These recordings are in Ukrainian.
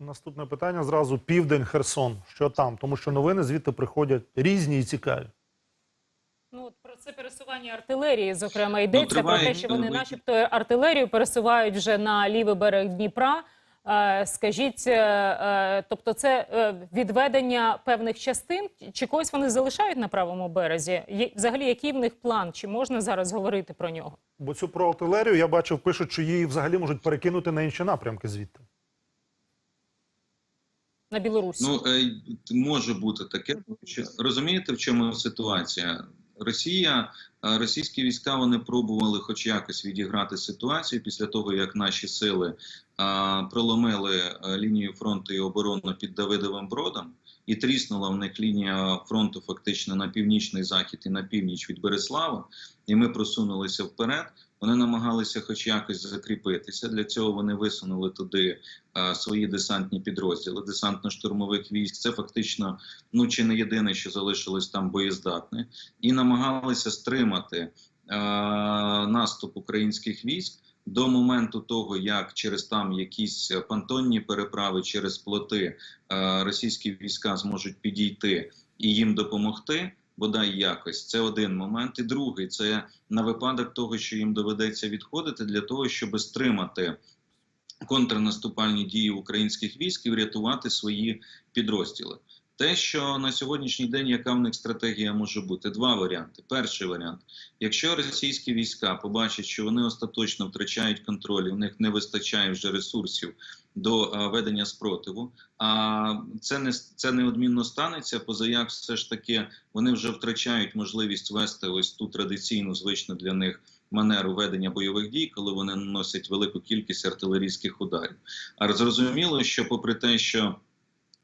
Наступне питання зразу південь Херсон. Що там? Тому що новини звідти приходять різні і цікаві. Ну, от про це пересування артилерії, зокрема, йдеться про те, що вони, начебто, артилерію пересувають вже на лівий берег Дніпра. Е, Скажіть, е, е, тобто, це відведення певних частин, чи когось вони залишають на правому березі? Взагалі, який в них план? Чи можна зараз говорити про нього? Бо цю про артилерію я бачив, пишуть, що її взагалі можуть перекинути на інші напрямки звідти. На Білорусі? Ну е, може бути таке. розумієте, в чому ситуація? Росія, е, російські війська вони пробували, хоч якось відіграти ситуацію після того, як наші сили а, проломили е, лінію фронту і оборону під Давидовим Бродом, і тріснула в них лінія фронту фактично на північний захід і на північ від Береслава, і ми просунулися вперед. Вони намагалися, хоч якось, закріпитися. Для цього вони висунули туди е, свої десантні підрозділи, десантно-штурмових військ. Це фактично ну чи не єдине, що залишилось там боєздатне, і намагалися стримати е, наступ українських військ. До моменту того, як через там якісь понтонні переправи через плоти російські війська зможуть підійти і їм допомогти, бодай якось, це один момент. І другий це на випадок того, що їм доведеться відходити для того, щоб стримати контрнаступальні дії українських військ і врятувати свої підрозділи. Те, що на сьогоднішній день яка в них стратегія може бути, два варіанти. Перший варіант: якщо російські війська побачать, що вони остаточно втрачають контроль, в них не вистачає вже ресурсів до а, ведення спротиву, а це не це неодмінно станеться, позаяк все ж таки вони вже втрачають можливість вести ось ту традиційну звичну для них манеру ведення бойових дій, коли вони наносять велику кількість артилерійських ударів. А зрозуміло, що попри те, що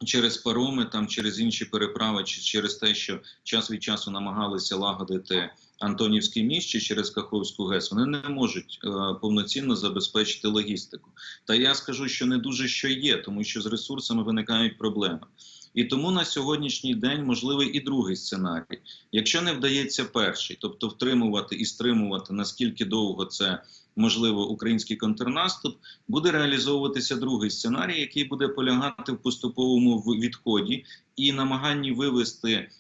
через пароми, там через інші переправи, чи через те, що час від часу намагалися лагодити Антонівський міст чи через Каховську ГЕС, вони не можуть е, повноцінно забезпечити логістику. Та я скажу, що не дуже що є, тому що з ресурсами виникають проблеми. І тому на сьогоднішній день можливий і другий сценарій. Якщо не вдається перший, тобто втримувати і стримувати наскільки довго це можливо український контрнаступ, буде реалізовуватися другий сценарій, який буде полягати в поступовому відході і намаганні вивести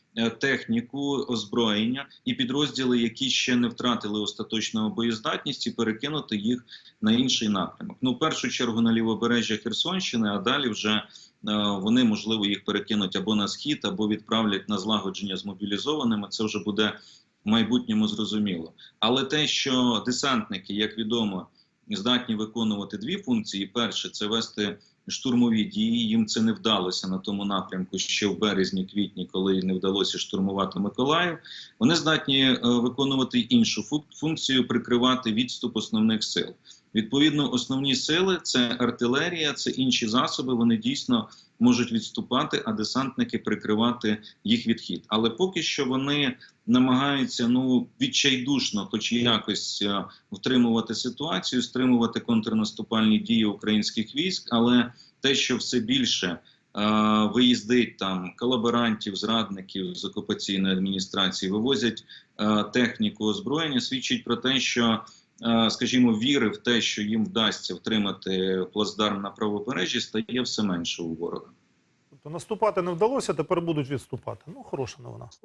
техніку, озброєння і підрозділи, які ще не втратили остаточного боєздатність, і перекинути їх на інший напрямок. Ну, в першу чергу на лівобережжя Херсонщини, а далі вже е, вони можливо їх перекинуть або на схід, або відправлять на злагодження з мобілізованими. Це вже буде в майбутньому зрозуміло. Але те, що десантники, як відомо, здатні виконувати дві функції: перше це вести штурмові дії. Їм це не вдалося на тому напрямку ще в березні-квітні, коли не вдалося штурмувати Миколаїв. Вони здатні е, виконувати іншу фу- функцію прикривати відступ основних сил. Відповідно, основні сили це артилерія, це інші засоби. Вони дійсно можуть відступати, а десантники прикривати їх відхід. Але поки що вони намагаються ну відчайдушно, хоч якось е, втримувати ситуацію, стримувати контрнаступальні дії українських військ. Але те, що все більше е, виїздить там колаборантів, зрадників з окупаційної адміністрації, вивозять е, техніку озброєння, свідчить про те, що скажімо, віри в те, що їм вдасться втримати плацдарм на правобережжі, стає все менше у ворога. Тобто наступати не вдалося, тепер будуть відступати. Ну, хороша новина.